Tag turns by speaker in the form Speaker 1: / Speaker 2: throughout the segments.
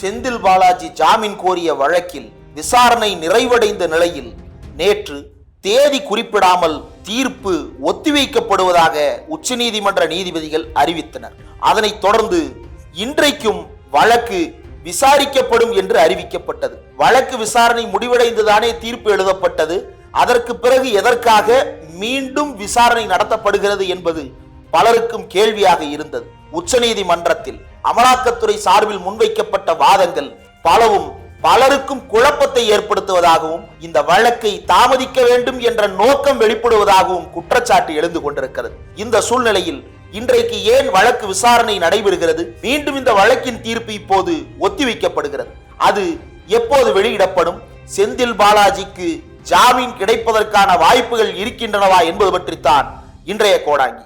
Speaker 1: செந்தில் பாலாஜி ஜாமீன் கோரிய வழக்கில் விசாரணை நிறைவடைந்த நிலையில் நேற்று தேதி குறிப்பிடாமல் தீர்ப்பு ஒத்திவைக்கப்படுவதாக உச்சநீதிமன்ற நீதிபதிகள் அறிவித்தனர் அதனைத் தொடர்ந்து இன்றைக்கும் வழக்கு விசாரிக்கப்படும் என்று அறிவிக்கப்பட்டது வழக்கு விசாரணை முடிவடைந்துதானே தீர்ப்பு எழுதப்பட்டது அதற்கு பிறகு எதற்காக மீண்டும் விசாரணை நடத்தப்படுகிறது என்பது பலருக்கும் கேள்வியாக இருந்தது உச்சநீதிமன்றத்தில் அமலாக்கத்துறை சார்பில் முன்வைக்கப்பட்ட வாதங்கள் பலவும் பலருக்கும் குழப்பத்தை ஏற்படுத்துவதாகவும் இந்த வழக்கை தாமதிக்க வேண்டும் என்ற நோக்கம் வெளிப்படுவதாகவும் குற்றச்சாட்டு எழுந்து கொண்டிருக்கிறது இந்த சூழ்நிலையில் இன்றைக்கு ஏன் வழக்கு விசாரணை நடைபெறுகிறது மீண்டும் இந்த வழக்கின் தீர்ப்பு இப்போது ஒத்திவைக்கப்படுகிறது அது எப்போது வெளியிடப்படும் செந்தில் பாலாஜிக்கு ஜாமீன் கிடைப்பதற்கான வாய்ப்புகள் இருக்கின்றனவா என்பது பற்றித்தான் இன்றைய கோடாங்கி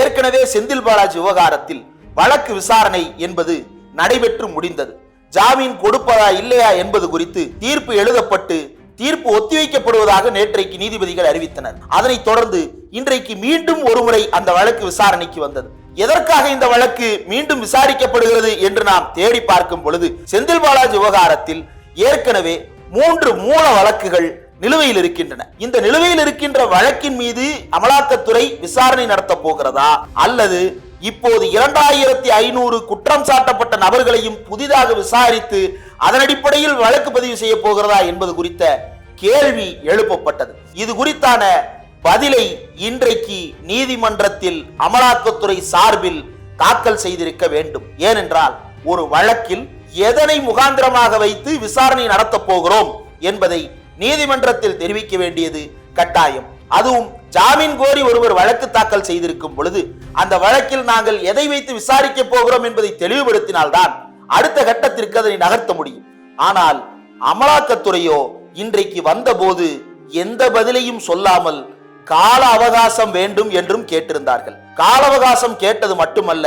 Speaker 1: ஏற்கனவே செந்தில் பாலாஜி விவகாரத்தில் வழக்கு விசாரணை என்பது நடைபெற்று முடிந்தது ஜாமீன் கொடுப்பதா இல்லையா என்பது குறித்து தீர்ப்பு எழுதப்பட்டு தீர்ப்பு ஒத்திவைக்கப்படுவதாக நேற்றைக்கு நீதிபதிகள் அறிவித்தனர் அதனைத் தொடர்ந்து இன்றைக்கு மீண்டும் ஒருமுறை அந்த வழக்கு விசாரணைக்கு வந்தது எதற்காக இந்த வழக்கு மீண்டும் விசாரிக்கப்படுகிறது என்று நாம் தேடி பார்க்கும் பொழுது செந்தில் பாலாஜி விவகாரத்தில் ஏற்கனவே மூன்று மூல வழக்குகள் நிலுவையில் இருக்கின்றன இந்த நிலுவையில் இருக்கின்ற வழக்கின் மீது அமலாக்கத்துறை விசாரணை நடத்த போகிறதா அல்லது இப்போது இரண்டாயிரத்தி ஐநூறு குற்றம் சாட்டப்பட்ட நபர்களையும் புதிதாக விசாரித்து அதன் அடிப்படையில் வழக்கு பதிவு செய்ய போகிறதா என்பது குறித்த கேள்வி எழுப்பப்பட்டது இது குறித்தான பதிலை இன்றைக்கு நீதிமன்றத்தில் அமலாக்கத்துறை சார்பில் தாக்கல் செய்திருக்க வேண்டும் ஏனென்றால் ஒரு வழக்கில் எதனை முகாந்திரமாக வைத்து விசாரணை நடத்தப் போகிறோம் என்பதை நீதிமன்றத்தில் தெரிவிக்க வேண்டியது கட்டாயம் அதுவும் ஜாமீன் கோரி ஒருவர் வழக்கு தாக்கல் செய்திருக்கும் பொழுது அந்த வழக்கில் நாங்கள் எதை வைத்து விசாரிக்க போகிறோம் என்பதை தெளிவுபடுத்தினால்தான் அடுத்த கட்டத்திற்கு அதனை நகர்த்த முடியும் ஆனால் அமலாக்கத்துறையோ இன்றைக்கு வந்தபோது எந்த பதிலையும் சொல்லாமல் கால அவகாசம் வேண்டும் என்றும் கேட்டிருந்தார்கள் கால அவகாசம் கேட்டது மட்டுமல்ல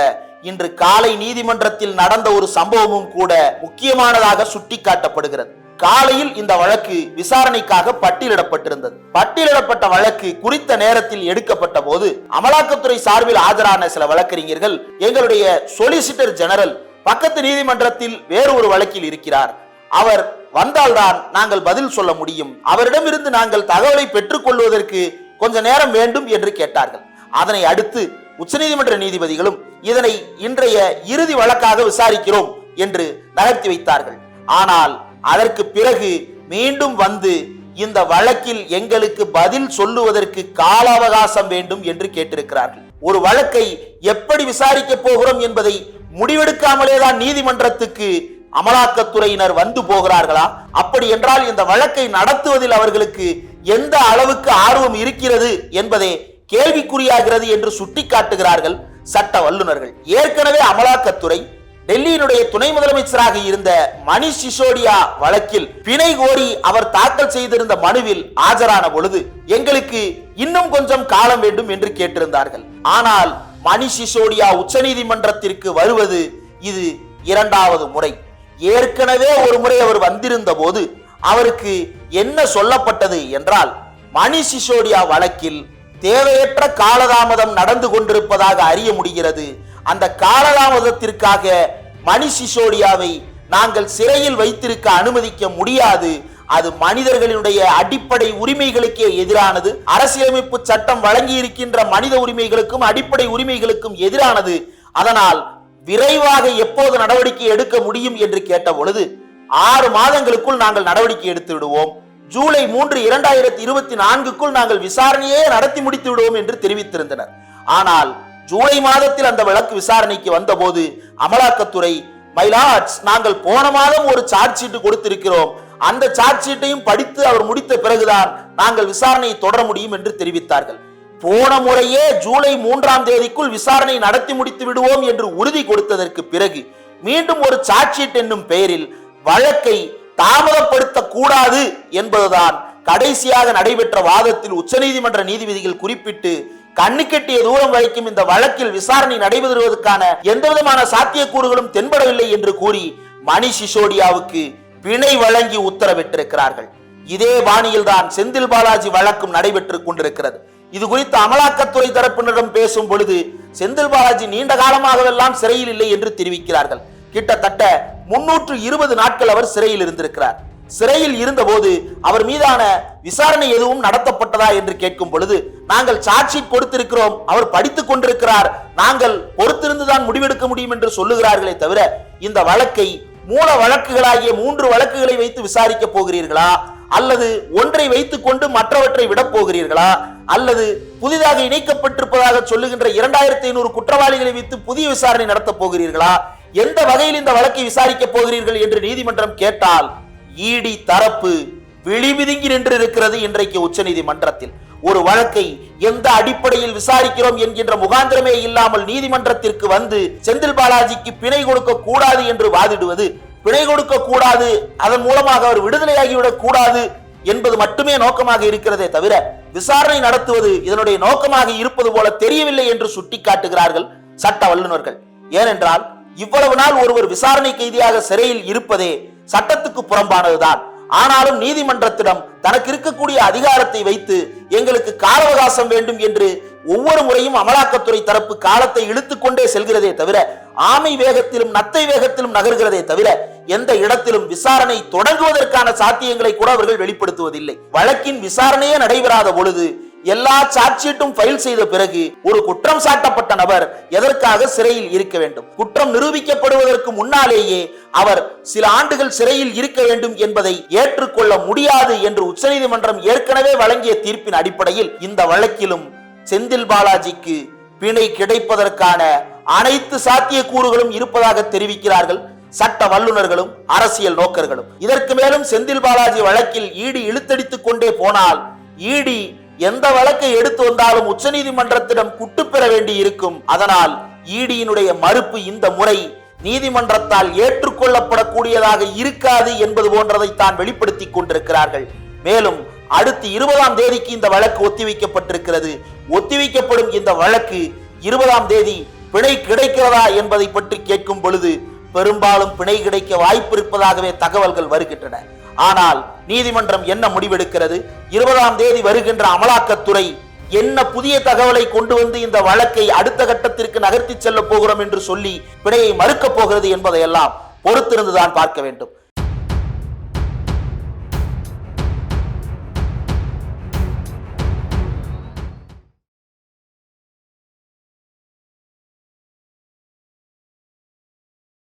Speaker 1: இன்று காலை நீதிமன்றத்தில் நடந்த ஒரு சம்பவமும் கூட முக்கியமானதாக சுட்டிக்காட்டப்படுகிறது காலையில் இந்த வழக்கு விசாரணைக்காக பட்டியலிடப்பட்டிருந்தது பட்டியலிடப்பட்ட வழக்கு குறித்த நேரத்தில் எடுக்கப்பட்ட போது அமலாக்கத்துறை சார்பில் ஆஜரான சில வழக்கறிஞர்கள் எங்களுடைய சொலிசிட்டர் ஜெனரல் பக்கத்து நீதிமன்றத்தில் வேறு ஒரு வழக்கில் இருக்கிறார் அவர் வந்தால்தான் நாங்கள் பதில் சொல்ல முடியும் அவரிடமிருந்து நாங்கள் தகவலை பெற்றுக்கொள்வதற்கு கொஞ்ச நேரம் வேண்டும் என்று கேட்டார்கள் அதனை அடுத்து உச்சநீதிமன்ற நீதிபதிகளும் இதனை இன்றைய இறுதி வழக்காக விசாரிக்கிறோம் என்று நகர்த்தி வைத்தார்கள் ஆனால் அதற்கு பிறகு மீண்டும் வந்து இந்த வழக்கில் எங்களுக்கு பதில் சொல்லுவதற்கு கால அவகாசம் வேண்டும் என்று கேட்டிருக்கிறார்கள் ஒரு வழக்கை எப்படி விசாரிக்க போகிறோம் என்பதை முடிவெடுக்காமலே தான் நீதிமன்றத்துக்கு அமலாக்கத்துறையினர் வந்து போகிறார்களா அப்படி என்றால் இந்த வழக்கை நடத்துவதில் அவர்களுக்கு எந்த அளவுக்கு ஆர்வம் இருக்கிறது என்பதே கேள்விக்குறியாகிறது என்று சுட்டிக்காட்டுகிறார்கள் சட்ட வல்லுநர்கள் ஏற்கனவே அமலாக்கத்துறை டெல்லியினுடைய துணை முதலமைச்சராக இருந்த மணி சிசோடியா வழக்கில் பிணை கோரி அவர் தாக்கல் செய்திருந்த மனுவில் ஆஜரான பொழுது எங்களுக்கு இன்னும் கொஞ்சம் காலம் வேண்டும் என்று கேட்டிருந்தார்கள் ஆனால் மணி சிசோடியா உச்சநீதிமன்றத்திற்கு வருவது இது இரண்டாவது முறை ஏற்கனவே ஒரு முறை அவர் வந்திருந்த போது அவருக்கு என்ன சொல்லப்பட்டது என்றால் மணி சிசோடியா வழக்கில் தேவையற்ற காலதாமதம் நடந்து கொண்டிருப்பதாக அறிய முடிகிறது அந்த காலதாமதத்திற்காக மணி சிசோடியாவை நாங்கள் சிறையில் வைத்திருக்க அனுமதிக்க முடியாது அது மனிதர்களினுடைய அடிப்படை உரிமைகளுக்கே எதிரானது அரசியலமைப்பு சட்டம் வழங்கி இருக்கின்ற மனித உரிமைகளுக்கும் அடிப்படை உரிமைகளுக்கும் எதிரானது அதனால் விரைவாக எப்போது நடவடிக்கை எடுக்க முடியும் என்று கேட்ட பொழுது ஆறு மாதங்களுக்குள் நாங்கள் நடவடிக்கை எடுத்து விடுவோம் ஜூலை மூன்று இரண்டாயிரத்தி இருபத்தி நான்குக்குள் நாங்கள் விசாரணையே நடத்தி முடித்து விடுவோம் என்று தெரிவித்திருந்தனர் ஆனால் ஜூலை மாதத்தில் அந்த வழக்கு விசாரணைக்கு வந்தபோது அமலாக்கத்துறை மைலாட்ஸ் நாங்கள் போன மாதம் ஒரு சார்ஜ் ஷீட்டு கொடுத்திருக்கிறோம் அந்த சார்ஜ் ஷீட்டையும் படித்து அவர் முடித்த பிறகுதான் நாங்கள் விசாரணையை தொடர முடியும் என்று தெரிவித்தார்கள் போன முறையே ஜூலை மூன்றாம் தேதிக்குள் விசாரணை நடத்தி முடித்து விடுவோம் என்று உறுதி கொடுத்ததற்கு பிறகு மீண்டும் ஒரு சார்ஜ் ஷீட் என்னும் பெயரில் வழக்கை தாமதப்படுத்த கூடாது என்பதுதான் கடைசியாக நடைபெற்ற வாதத்தில் உச்சநீதிமன்ற நீதிபதிகள் குறிப்பிட்டு கண்ணுக்கெட்டிய தூரம் வரைக்கும் இந்த வழக்கில் விசாரணை நடைபெறுவதற்கான எந்த விதமான சாத்தியக்கூறுகளும் தென்படவில்லை என்று கூறி மணி சிசோடியாவுக்கு பிணை வழங்கி உத்தரவிட்டிருக்கிறார்கள் இதே பாணியில் தான் செந்தில் பாலாஜி வழக்கும் நடைபெற்றுக் கொண்டிருக்கிறது இது குறித்து அமலாக்கத்துறை தரப்பினரிடம் பேசும் பொழுது செந்தில் பாலாஜி நீண்ட காலமாகவெல்லாம் சிறையில் இல்லை என்று தெரிவிக்கிறார்கள் கிட்டத்தட்ட முன்னூற்று இருபது நாட்கள் அவர் சிறையில் இருந்திருக்கிறார் சிறையில் இருந்தபோது அவர் மீதான விசாரணை எதுவும் நடத்தப்பட்டதா என்று கேட்கும் பொழுது நாங்கள் சாட்சி கொடுத்திருக்கிறோம் அவர் படித்துக் கொண்டிருக்கிறார் நாங்கள் பொறுத்திருந்துதான் முடிவெடுக்க முடியும் என்று சொல்லுகிறார்களே தவிர இந்த வழக்கை மூல வழக்குகளாகிய மூன்று வழக்குகளை வைத்து விசாரிக்க போகிறீர்களா அல்லது ஒன்றை கொண்டு மற்றவற்றை விடப் போகிறீர்களா அல்லது புதிதாக இணைக்கப்பட்டிருப்பதாக சொல்லுகின்ற இரண்டாயிரத்தி ஐநூறு குற்றவாளிகளை வைத்து புதிய விசாரணை நடத்தப் போகிறீர்களா எந்த வகையில் இந்த வழக்கை விசாரிக்கப் போகிறீர்கள் என்று நீதிமன்றம் கேட்டால் ஈடி தரப்பு விழிவிதுங்கி நின்றிருக்கிறது இன்றைக்கு உச்சநீதிமன்றத்தில் ஒரு வழக்கை எந்த அடிப்படையில் விசாரிக்கிறோம் என்கின்ற முகாந்திரமே இல்லாமல் நீதிமன்றத்திற்கு வந்து செந்தில் பாலாஜிக்கு பிணை கொடுக்க கூடாது என்று வாதிடுவது பிணை கொடுக்க கூடாது அதன் மூலமாக அவர் விடுதலையாகிவிடக் கூடாது என்பது மட்டுமே நோக்கமாக இருக்கிறதே தவிர விசாரணை நடத்துவது இதனுடைய நோக்கமாக இருப்பது போல தெரியவில்லை என்று சுட்டிக்காட்டுகிறார்கள் சட்ட வல்லுநர்கள் ஏனென்றால் இவ்வளவு நாள் ஒருவர் விசாரணை கைதியாக சிறையில் இருப்பதே சட்டத்துக்கு புறம்பானதுதான் ஆனாலும் நீதிமன்றத்திடம் தனக்கு இருக்கக்கூடிய அதிகாரத்தை வைத்து எங்களுக்கு கால அவகாசம் வேண்டும் என்று ஒவ்வொரு முறையும் அமலாக்கத்துறை தரப்பு காலத்தை இழுத்துக்கொண்டே செல்கிறதே தவிர ஆமை வேகத்திலும் நத்தை வேகத்திலும் நகர்கிறதே தவிர எந்த இடத்திலும் விசாரணை தொடங்குவதற்கான சாத்தியங்களை கூட அவர்கள் வெளிப்படுத்துவதில்லை வழக்கின் விசாரணையே நடைபெறாத பொழுது எல்லா சாட்சியட்டும் ஃபைல் செய்த பிறகு ஒரு குற்றம் சாட்டப்பட்ட நபர் எதற்காக சிறையில் இருக்க வேண்டும் குற்றம் நிரூபிக்கப்படுவதற்கு முன்னாலேயே அவர் சில ஆண்டுகள் சிறையில் இருக்க வேண்டும் என்பதை ஏற்றுக்கொள்ள முடியாது என்று உச்சநீதிமன்றம் ஏற்கனவே வழங்கிய தீர்ப்பின் அடிப்படையில் இந்த வழக்கிலும் செந்தில் பாலாஜிக்கு பிணை கிடைப்பதற்கான அனைத்து சாத்தியக்கூறுகளும் இருப்பதாக தெரிவிக்கிறார்கள் சட்ட வல்லுநர்களும் அரசியல் நோக்கர்களும் இதற்கு மேலும் செந்தில் பாலாஜி வழக்கில் ஈடி இழுத்தடித்துக் கொண்டே போனால் ஈடி எந்த வழக்கை எடுத்து வந்தாலும் உச்சநீதிமன்றத்திடம் குட்டு பெற வேண்டி இருக்கும் அதனால் ஈடியினுடைய மறுப்பு இந்த முறை நீதிமன்றத்தால் ஏற்றுக்கொள்ளப்படக்கூடியதாக இருக்காது என்பது போன்றதை தான் வெளிப்படுத்தி கொண்டிருக்கிறார்கள் மேலும் அடுத்து இருபதாம் தேதிக்கு இந்த வழக்கு ஒத்திவைக்கப்பட்டிருக்கிறது ஒத்திவைக்கப்படும் இந்த வழக்கு இருபதாம் தேதி பிணை கிடைக்கிறதா என்பதை பற்றி கேட்கும் பொழுது பெரும்பாலும் பிணை கிடைக்க வாய்ப்பு இருப்பதாகவே தகவல்கள் வருகின்றன ஆனால் நீதிமன்றம் என்ன முடிவெடுக்கிறது இருபதாம் தேதி வருகின்ற அமலாக்கத்துறை என்ன புதிய தகவலை கொண்டு வந்து இந்த வழக்கை அடுத்த கட்டத்திற்கு நகர்த்தி செல்ல போகிறோம் என்று சொல்லி பிணையை மறுக்கப் போகிறது என்பதையெல்லாம் பொறுத்திருந்துதான் பார்க்க வேண்டும்